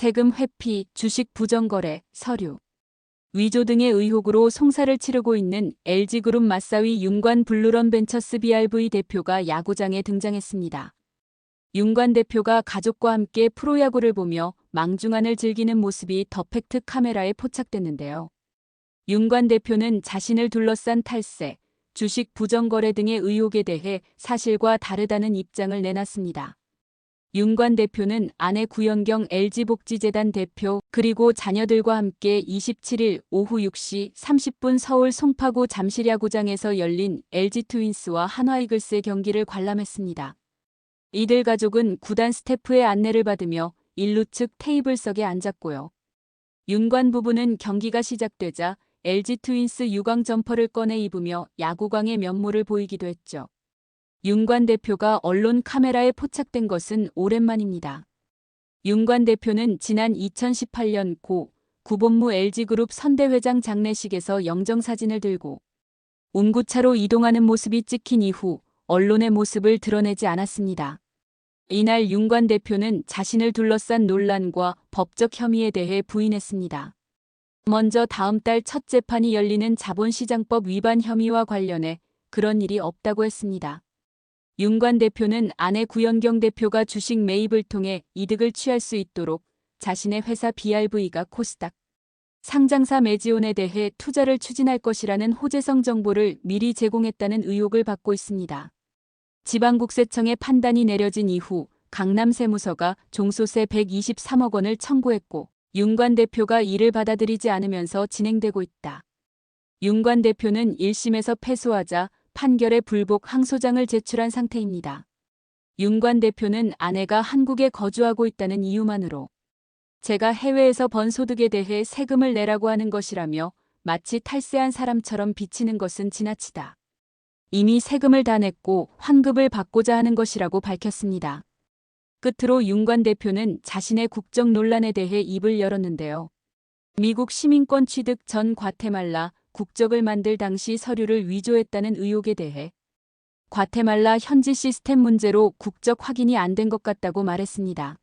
세금 회피, 주식 부정거래, 서류, 위조 등의 의혹으로 송사를 치르고 있는 LG그룹 맞사위 윤관 블루런 벤처스 BRV 대표가 야구장에 등장했습니다. 윤관 대표가 가족과 함께 프로야구를 보며 망중한을 즐기는 모습이 더 팩트 카메라에 포착됐는데요. 윤관 대표는 자신을 둘러싼 탈세, 주식 부정거래 등의 의혹에 대해 사실과 다르다는 입장을 내놨습니다. 윤관 대표는 아내 구연경 LG복지재단 대표 그리고 자녀들과 함께 27일 오후 6시 30분 서울 송파구 잠실야구장에서 열린 LG 트윈스와 한화이글스의 경기를 관람했습니다. 이들 가족은 구단 스태프의 안내를 받으며 일루 측 테이블석에 앉았고요. 윤관 부부는 경기가 시작되자 LG 트윈스 유광 점퍼를 꺼내 입으며 야구광의 면모를 보이기도 했죠. 윤관 대표가 언론 카메라에 포착된 것은 오랜만입니다. 윤관 대표는 지난 2018년 고 구본무 LG그룹 선대회장 장례식에서 영정사진을 들고 운구차로 이동하는 모습이 찍힌 이후 언론의 모습을 드러내지 않았습니다. 이날 윤관 대표는 자신을 둘러싼 논란과 법적 혐의에 대해 부인했습니다. 먼저 다음 달 첫 재판이 열리는 자본시장법 위반 혐의와 관련해 그런 일이 없다고 했습니다. 윤관 대표는 아내 구연경 대표가 주식 매입을 통해 이득을 취할 수 있도록 자신의 회사 BRV가 코스닥 상장사 매지온에 대해 투자를 추진할 것이라는 호재성 정보를 미리 제공했다는 의혹을 받고 있습니다. 지방국세청의 판단이 내려진 이후 강남세무서가 종소세 123억 원을 청구했고 윤관 대표가 이를 받아들이지 않으면서 진행되고 있다. 윤관 대표는 1심에서 패소하자 판결에 불복 항소장을 제출한 상태입니다. 윤관 대표는 아내가 한국에 거주하고 있다는 이유만으로 제가 해외에서 번 소득에 대해 세금을 내라고 하는 것이라며 마치 탈세한 사람처럼 비치는 것은 지나치다. 이미 세금을 다 냈고 환급을 받고자 하는 것이라고 밝혔습니다. 끝으로 윤관 대표는 자신의 국적 논란에 대해 입을 열었는데요. 미국 시민권 취득 전 과테말라 국적을 만들 당시 서류를 위조했다는 의혹에 대해 과테말라 현지 시스템 문제로 국적 확인이 안 된 것 같다고 말했습니다.